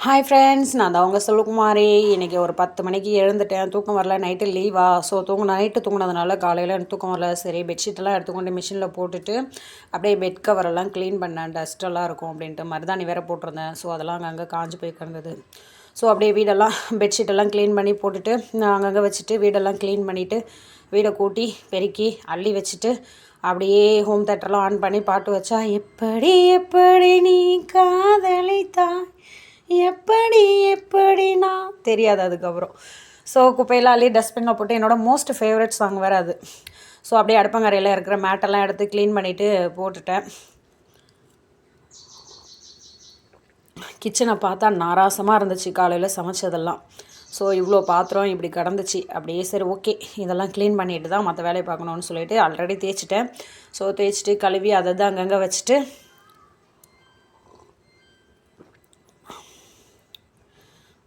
Hi friends நான் தான் உங்கள் செல்வகுமாரி. இன்றைக்கி ஒரு பத்து மணிக்கு எழுந்துட்டேன். தூக்கம் வரல. நைட்டு லீவா ஸோ தூங்க நைட்டு தூங்கினதுனால காலையில் எனக்கு தூக்கம் வரல. சரி பெட்ஷீட்டெல்லாம் எடுத்துக்கொண்டு மிஷினில் போட்டுட்டு அப்படியே பெட் கவரெல்லாம் க்ளீன் பண்ணேன். டஸ்ட்டெல்லாம் இருக்கும் அப்படின்ட்டு. மருதாணி வேறு போட்டிருந்தேன். ஸோ அதெல்லாம் அங்கங்கே காஞ்சு போய் கிடந்தது. ஸோ அப்படியே வீடெல்லாம் பெட்ஷீட்டெல்லாம் க்ளீன் பண்ணி போட்டுட்டு நான் அங்கங்கே வச்சுட்டு வீடெல்லாம் க்ளீன் பண்ணிவிட்டு வீடை கூட்டி பெருக்கி அள்ளி வச்சுட்டு அப்படியே ஹோம் தேட்டர்லாம் ஆன் பண்ணி பாட்டு வச்சா எப்படி எப்படி நீ காதலித்தாய்? எப்படி எப்படின்னா? தெரியாது அதுக்கப்புறம். ஸோ குப்பையெல்லாம் அள்ளி டஸ்ட்பினில் போட்டு என்னோடய மோஸ்ட் ஃபேவரட் சாங் வேறு அது. ஸோ அப்படியே அடுப்பங்கரையில் இருக்கிற மேட்டெல்லாம் எடுத்து க்ளீன் பண்ணிவிட்டு போட்டுட்டேன். கிச்சனை பார்த்தா நாராசமாக இருந்துச்சு காலையில் சமைச்சதெல்லாம். ஸோ இவ்வளோ பாத்திரம் இப்படி கிடந்துச்சு. அப்படியே சரி ஓகே இதெல்லாம் க்ளீன் பண்ணிட்டு தான் மற்ற வேலையை பார்க்கணுன்னு சொல்லிட்டு ஆல்ரெடி தேய்ச்சிட்டேன். ஸோ தேய்ச்சிட்டு கழுவி அதை தான் அங்கங்கே வச்சுட்டு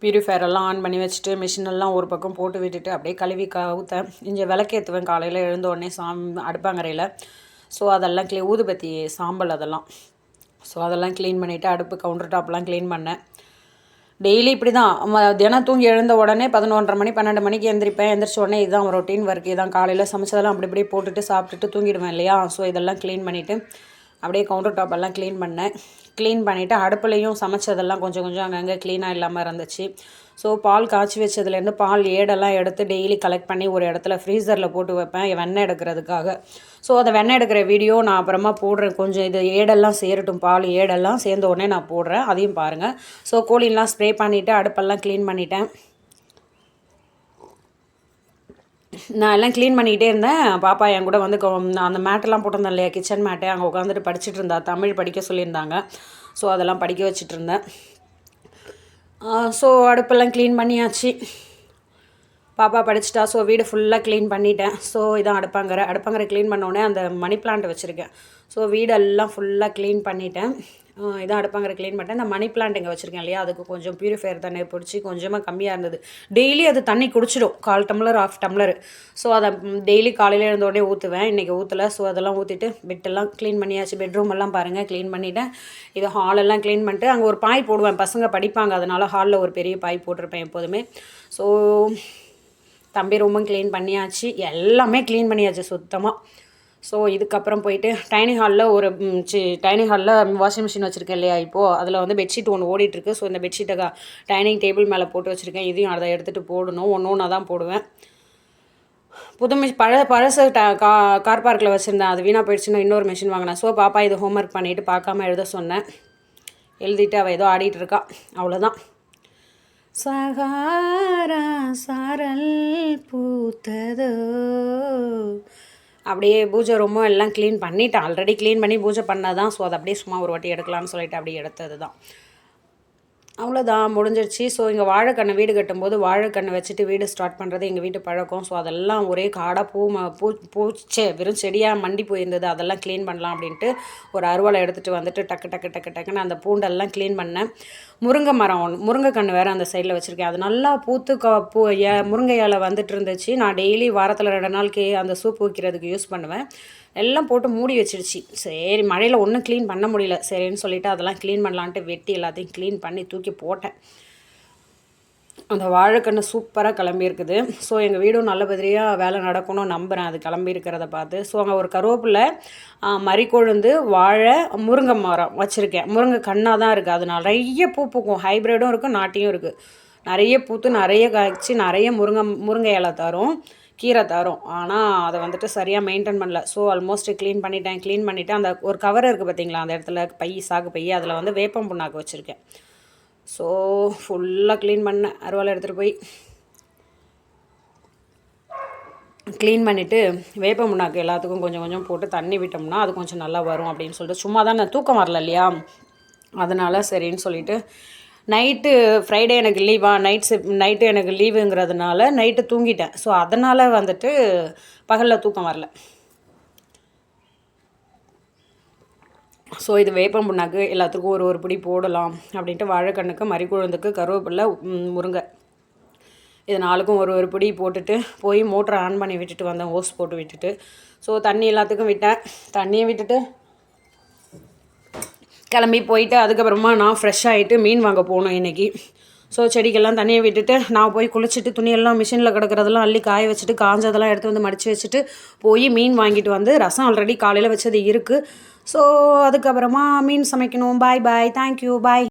பியூரிஃபையர் எல்லாம் ஆன் பண்ணி வச்சுட்டு மிஷினெல்லாம் ஒரு பக்கம் போட்டு விட்டுட்டு அப்படியே கழுவி கவுத்தேன் இங்கே விளக்கேற்றுவேன் காலையில் எழுந்த உடனே சாம் அடுப்பாங்கரையில். ஸோ அதெல்லாம் க்ளீ ஊதுபத்தி சாம்பல் அதெல்லாம். ஸோ அதெல்லாம் க்ளீன் பண்ணிவிட்டு அடுப்பு கவுண்டர் டாப்லாம் க்ளீன் பண்ணேன். டெய்லி இப்படி தான் தினம் தூங்கி எழுந்த உடனே பதினொன்றரை மணி பன்னெண்டு மணிக்கு எந்திரிப்பேன். எந்திரிச்ச உடனே இதுதான் ரொட்டீன் ஒர்க் இதான் காலையில் சமைச்சதெல்லாம் அப்படி இப்படி போட்டுட்டு சாப்பிட்டுட்டு தூங்கிடுவேன் இல்லையா? ஸோ இதெல்லாம் க்ளீன் பண்ணிவிட்டு அப்படியே கவுண்டர் டாப் எல்லாம் க்ளீன் பண்ணேன். க்ளீன் பண்ணிவிட்டு அடுப்புலையும் சமைச்சதெல்லாம் கொஞ்சம் கொஞ்சம் அங்கங்கே க்ளீனாக இல்லாமல் இருந்துச்சு. ஸோ பால் காய்ச்சி வச்சதுலேருந்து பால் ஏடெல்லாம் எடுத்து டெய்லி கலெக்ட் பண்ணி ஒரு இடத்துல ஃப்ரீசரில் போட்டு வைப்பேன் வெண்ணெய் எடுக்கிறதுக்காக. ஸோ அதை வெண்ணெய் எடுக்கிற வீடியோ நான் அப்புறமா போடுறேன். கொஞ்சம் இது ஏடெல்லாம் சேரட்டும் பால் ஏடெல்லாம் சேர்ந்த உடனே நான் போடுறேன். அதையும் பாருங்கள் ஸோ கோழிலாம் ஸ்ப்ரே பண்ணிவிட்டு அடுப்பெல்லாம் க்ளீன் பண்ணிட்டேன். நான் எல்லாம் க்ளீன் பண்ணிக்கிட்டே இருந்தேன். பாப்பா என் கூட வந்து அந்த மேட்டெல்லாம் போட்டிருந்தேன் இல்லையா? கிச்சன் மேட்டை அங்கே உட்காந்துட்டு படிச்சுட்டு இருந்தா. தமிழ் படிக்க சொல்லியிருந்தாங்க. ஸோ அதெல்லாம் படிக்க வச்சுட்டு இருந்தேன். ஸோ அடுப்பெல்லாம் க்ளீன் பண்ணியாச்சு. பாப்பா படிச்சிட்டா. ஸோ வீடு ஃபுல்லாக க்ளீன் பண்ணிட்டேன். ஸோ இதான் அடுப்பாங்கரை. அடுப்பாங்கரை க்ளீன் பண்ணோடனே அந்த மணி பிளான்ட் வச்சுருக்கேன். ஸோ வீடெல்லாம் ஃபுல்லாக க்ளீன் பண்ணிட்டேன். இதாக அடுப்பாங்கிற க்ளீன் பண்ணிட்டேன். இந்த மணி பிளான்ட் இங்கே வச்சுருக்கேன் இல்லையா? அதுக்கு கொஞ்சம் ப்யூரிஃபயர் தண்ணி பிடிச்சி கொஞ்சமாக கம்மியாக இருந்தது. டெய்லி அது தண்ணி குடிச்சிடும். கால் டம்ளர் ஆஃப் டம்ளர். ஸோ அதை டெய்லி காலையில் இருந்தோடனே ஊற்றுவேன் இன்றைக்கி ஊற்றலை ஸோ அதெல்லாம் ஊற்றிட்டு பெட்டெல்லாம் க்ளீன் பண்ணியாச்சு. பெட்ரூம் எல்லாம் பாருங்கள் க்ளீன் பண்ணிவிட்டேன் இது ஹாலெல்லாம் க்ளீன் பண்ணிட்டு அங்கே ஒரு பாய் போடுவேன். பசங்க படிப்பாங்க. அதனால் ஹாலில் ஒரு பெரிய பாய் போட்டிருப்பேன் எப்போதுமே. ஸோ தம்பி ரூமும் க்ளீன் பண்ணியாச்சு. எல்லாமே க்ளீன் பண்ணியாச்சு சுத்தமாக ஸோ இதுக்கப்புறம் போயிட்டு டைனிங் ஹாலில் ஒரு சி டைனிங் ஹாலில் வாஷிங் மிஷின் வச்சுருக்கேன் இல்லையா இப்போது அதில் வந்து பெட்ஷீட் ஒன்று ஓடிட்டுருக்கு. ஸோ இந்த பெட்ஷீட்டை டைனிங் டேபிள் மேலே போட்டு வச்சுருக்கேன். இதையும் அதை எடுத்துகிட்டு போடணும். ஒன்று ஒன்றா தான் போடுவேன். புது மிஷ் பழ பழசு ட கா கார் பார்க்கில் வச்சுருந்தேன். அது வீணாக போயிடுச்சுன்னா இன்னொரு மிஷின் வாங்கினேன். ஸோ பாப்பா இது ஹோம்ஒர்க் பண்ணிவிட்டு பார்க்காம எழுத சொன்னேன். எழுதிட்டு அவள் ஏதோ ஆடிட்டு இருக்கா. அவ்வளோதான் சகாரா சாரல் பூத்ததோ அப்படியே பூஜை ரூமும் எல்லாம் க்ளீன் பண்ணிவிட்டு ஆல்ரெடி க்ளீன் பண்ணி பூஜை பண்ணால் தான் ஸோ அதை அப்படியே சும்மா ஒரு வாட்டி எடுக்கலாம்னு சொல்லிட்டு அப்படியே எடுத்தது தான் அவ்வளோதான் முடிஞ்சிருச்சு. ஸோ இங்கே வாழைக்கண்ணை வீடு கட்டும்போது வாழைக்கண்ணை வச்சுட்டு வீடு ஸ்டார்ட் பண்ணுறது எங்கள் வீட்டு பழக்கம். ஸோ அதெல்லாம் ஒரே காடாக பூ ம பூ பூச்சே வெறும் செடியாக மண்டி போயிருந்தது. அதெல்லாம் க்ளீன் பண்ணலாம் அப்படின்ட்டு ஒரு அருவாளை எடுத்துகிட்டு வந்துட்டு டக்கு டக்கு டக்கு டக்குன்னு அந்த பூண்டெல்லாம் க்ளீன் பண்ணேன். முருங்கை மரம் ஒன்று முருங்கை வேறு அந்த சைடில் வச்சுருக்கேன். அது நல்லா பூத்து க பூ முருங்கை இலை வந்துட்டு இருந்துச்சு. நான் டெய்லி வாரத்தில் ரெண்டு நாளைக்கு அந்த சூப் வைக்கிறதுக்கு யூஸ் பண்ணுவேன். எல்லாம் போட்டு மூடி வச்சிடுச்சு சரி மழையில் ஒன்றும் க்ளீன் பண்ண முடியல. சரின்னு சொல்லிவிட்டு அதெல்லாம் க்ளீன் பண்ணலான்ட்டு வெட்டி எல்லாத்தையும் க்ளீன் பண்ணி தூக்கி போட்டேன். அந்த வாழைக்கன்று சூப்பராக கிளம்பியிருக்குது ஸோ எங்கள் வீடும் நல்லபடியாக வேலை நடக்கணும் நம்புகிறேன் அது கிளம்பியிருக்கிறத பார்த்து. ஸோ அங்கே ஒரு கருவேப்பில் மறிக்கொழுந்து வாழை முருங்கை மரம் வச்சுருக்கேன். முருங்கை கண்ணாக தான் இருக்குது அது நிறைய பூ பூக்கும். ஹைப்ரிடும் இருக்குது நாட்டியும் இருக்குது நிறைய பூத்து நிறைய காய்ச்சி நிறைய முருங்கை முருங்கை இலை தரும். கீரை தரும். ஆனால் அதை வந்துட்டு சரியாக மெயின்டைன் பண்ணல. ஸோ ஆல்மோஸ்ட் க்ளீன் பண்ணிட்டேன் க்ளீன் பண்ணிவிட்டு அந்த ஒரு கவர் இருக்குது பார்த்தீங்களா அந்த இடத்துல பை சாகு பை அதில் வந்து வேப்பம் புண்ணாக்கு வச்சுருக்கேன். ஸோ ஃபுல்லாக க்ளீன் பண்ணேன். அருவாலை எடுத்துகிட்டு போய் க்ளீன் பண்ணிவிட்டு வேப்ப முன்னாக்கு எல்லாத்துக்கும் கொஞ்சம் கொஞ்சம் போட்டு தண்ணி விட்டோம்னா அது கொஞ்சம் நல்லா வரும் அப்படின்னு சொல்லிட்டு சும்மா தான் நான் தூக்கம் வரல இல்லையா? அதனால் சரின்னு சொல்லிவிட்டு நைட்டு ஃப்ரைடே எனக்கு லீவா நைட் ஷிப் நைட்டு எனக்கு லீவுங்கிறதுனால நைட்டு தூங்கிட்டேன். ஸோ அதனால் வந்துட்டு பகலில் தூக்கம் வரல. ஸோ இது வேப்பம் புண்ணாக்கு எல்லாத்துக்கும் ஒரு ஒரு பிடி போடலாம் அப்படின்ட்டு வாழைக்கண்ணுக்கு மறிக்குழுந்துக்கு கருவேப்பில்லை முருங்கை. இது நாளுக்கும் ஒரு ஒரு பிடி போட்டுட்டு போய் மோட்டரை ஆன் பண்ணி விட்டுட்டு வந்தேன் ஓஸ் போட்டு விட்டுட்டு. ஸோ தண்ணி எல்லாத்துக்கும் விட்டேன். தண்ணியை விட்டுட்டு கிளம்பி போயிட்டு அதுக்கப்புறமா நான் ஃப்ரெஷ் ஆகிட்டு மீன் வாங்க போகணும் இன்றைக்கி ஸோ செடிக்கெல்லாம் தண்ணியை விட்டுட்டு நான் போய் குளிச்சுட்டு துணியெல்லாம் மிஷினில் கிடக்கிறதெல்லாம் அள்ளி காய வச்சுட்டு காஞ்சதெல்லாம் எடுத்து வந்து மடித்து வச்சுட்டு போய் மீன் வாங்கிட்டு வந்து ரசம் ஆல்ரெடி காலையில் வச்சது இருக்குது ஸோ அதுக்கப்புறமா மீன் சமைக்கணும். பாய் பாய் தேங்க்யூ பாய்